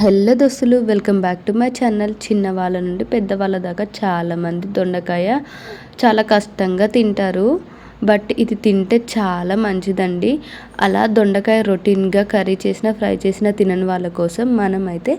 Hello దోస్తులు welcome back to my channel. చిన్న వాళ్ళ నుండి పెద్దవాళ్ళ దాకా చాలామంది దొండకాయ చాలా కష్టంగా తింటారు. బట్ ఇది తింటే చాలా మంచిదండి. అలా దొండకాయ రొటీన్గా కర్రీ చేసిన ఫ్రై చేసిన తినని వాళ్ళ కోసం మనమైతే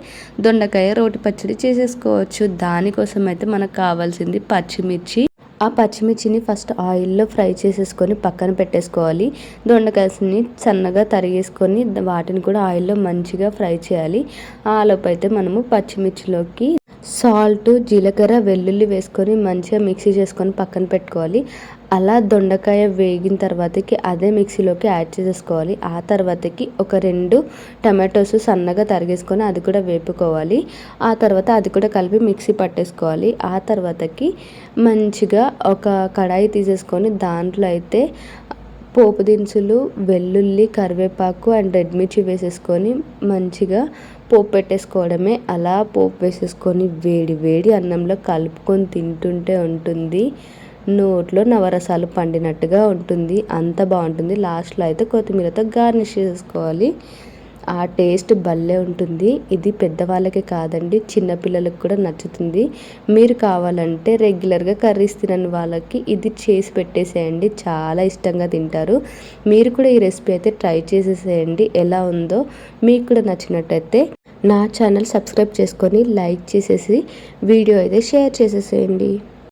దొండకాయ రోటి పచ్చడి చేసేసుకోవచ్చు. దానికోసం అయితే మనకు కావాల్సింది పచ్చిమిర్చి. ఆ పచ్చిమిర్చిని ఫస్ట్ ఆయిల్లో ఫ్రై చేసేసుకొని పక్కన పెట్టేసుకోవాలి. దొండకాయని సన్నగా తరిగేసుకొని వాటిని కూడా ఆయిల్లో మంచిగా ఫ్రై చేయాలి. ఆలోపు అయితే మనము పచ్చిమిర్చిలోకి సాల్ట్ జీలకర్ర వెల్లుల్లి వేసుకొని మంచిగా మిక్సీ చేసుకొని పక్కన పెట్టుకోవాలి. అలా దొండకాయ వేగిన తర్వాతకి అదే మిక్సీలోకి యాడ్ చేసేసుకోవాలి. ఆ తర్వాతకి ఒక రెండు టమాటోస్ సన్నగా తరిగేసుకొని అది కూడా వేపుకోవాలి. ఆ తర్వాత అది కూడా కలిపి మిక్సీ పట్టేసుకోవాలి. ఆ తర్వాతకి మంచిగా ఒక కడాయి తీసేసుకొని దాంట్లో అయితే పోపు దినుసులు వెల్లుల్లి కరివేపాకు అండ్ రెడ్ మిర్చి వేసేసుకొని మంచిగా పోపు పెట్టేసుకోవడమే. అలా పోపు వేసేసుకొని వేడి వేడి అన్నంలో కలుపుకొని తింటుంటే ఉంటుంది. నోట్లో నవరసాలు పండినట్టుగా ఉంటుంది. అంత బాగుంటుంది. లాస్ట్లో అయితే కొత్తిమీరతో గార్నిష్ చేసుకోవాలి. ఆ టేస్ట్ భలే ఉంటుంది. ఇది పెద్దవాళ్ళకి కాదండి చిన్నపిల్లలకు కూడా నచ్చుతుంది. మీరు కావాలంటే రెగ్యులర్గా కర్రీస్ తినని వాళ్ళకి ఇది చేసి పెట్టేసేయండి. చాలా ఇష్టంగా తింటారు. మీరు కూడా ఈ రెసిపీ అయితే ట్రై చేసేసేయండి. ఎలా ఉందో మీకు కూడా నచ్చినట్టయితే నా ఛానల్ సబ్స్క్రైబ్ చేసుకొని లైక్ చేసేసి వీడియో అయితే షేర్ చేసేసేయండి.